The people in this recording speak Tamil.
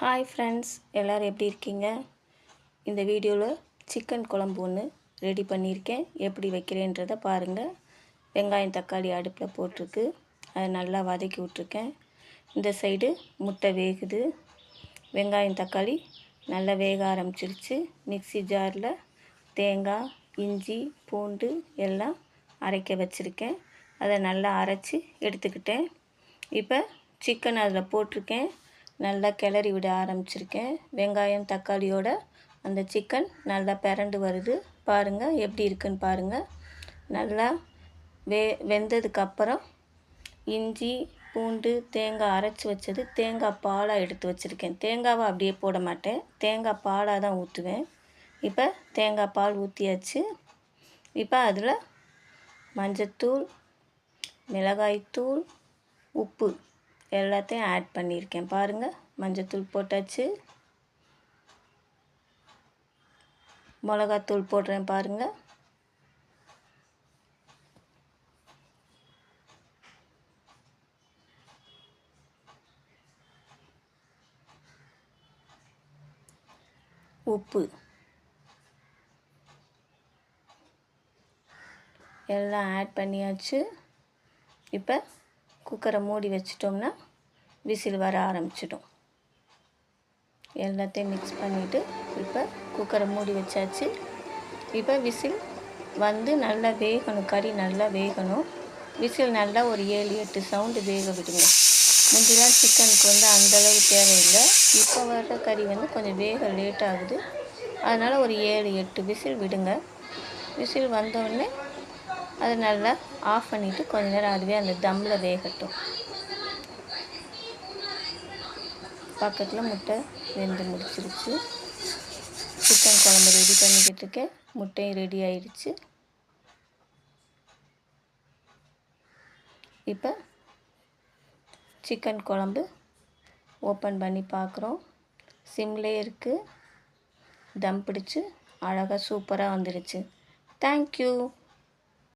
ஹாய் ஃப்ரெண்ட்ஸ் எல்லோரும் எப்படி இருக்கீங்க? இந்த வீடியோவில் சிக்கன் குழம்பு ஒன்று ரெடி பண்ணியிருக்கேன். எப்படி வைக்கிறேன்றதை பாருங்கள் வெங்காயம் தக்காளி அடுப்பில் போட்டிருக்கு. அதை நல்லா வதக்கி விட்ருக்கேன் இந்த சைடு முட்டை வேகுது. வெங்காயம் தக்காளி நல்லா வேக ஆரம்பிச்சிருச்சு. மிக்சி ஜாரில் தேங்காய் இஞ்சி பூண்டு எல்லாம் அரைக்க வச்சுருக்கேன். அதை நல்லா அரைச்சி எடுத்துக்கிட்டேன். இப்போ சிக்கன் அதில் போட்டிருக்கேன். நல்லா கிளறி விட ஆரம்பிச்சிருக்கேன். வெங்காயம் தக்காளியோட அந்த சிக்கன் நல்லா பிறண்டு வருது. பாருங்கள் எப்படி இருக்குன்னு பாருங்கள் நல்லா வே வெந்ததுக்கப்புறம் இஞ்சி பூண்டு தேங்காய் அரைச்சி வச்சது. தேங்காய் பாலாக எடுத்து வச்சுருக்கேன். தேங்காவை அப்படியே போட மாட்டேன். தேங்காய் பாலாக தான் ஊற்றுவேன் இப்போ தேங்காய் பால் ஊற்றியாச்சு இப்போ அதில் மஞ்சத்தூள் மிளகாய்த்தூள் உப்பு எல்லாத்தையும் ஆட் பண்ணியிருக்கேன். பாருங்கள் மஞ்சத்தூள் போட்டாச்சு. மிளகாத்தூள் போடுறேன் பாருங்கள் உப்பு. எல்லாம் ஆட் பண்ணியாச்சு. இப்போ குக்கரை மூடி வச்சிட்டோம்னா விசில் வர ஆரம்பிச்சிடும். எல்லாத்தையும் மிக்ஸ் பண்ணிவிட்டு இப்போ குக்கரை மூடி வச்சாச்சு. இப்போ விசில் வந்து நல்லா வேகணும் கறி நல்லா வேகணும். விசில் நல்லா ஒரு ஏழு எட்டு சவுண்டு வேக விடுங்க. முந்திலாம் சிக்கனுக்கு வந்து அந்தளவு தேவையில்லை. இப்போ வர்ற கறி வந்து கொஞ்சம் வேக லேட் ஆகுது. அதனால் ஒரு ஏழு எட்டு விசில் விடுங்க. விசில் வந்தோடனே அதை நல்லா ஆஃப் பண்ணிவிட்டு கொஞ்ச நேரம் அதுவே அந்த தம்மில் வேகட்டும். பக்கத்தில் முட்டை வெந்து முடிச்சிருச்சு. சிக்கன் குழம்பு ரெடி பண்ணிக்கிட்டு இருக்கேன். முட்டையும் ரெடி ஆயிடுச்சு. இப்போ சிக்கன் குழம்பு ஓப்பன் பண்ணி பார்க்குறோம். சிம்லே இருக்குது தம் பிடிச்சி அழகாக சூப்பராக வந்துடுச்சு தேங்க்யூ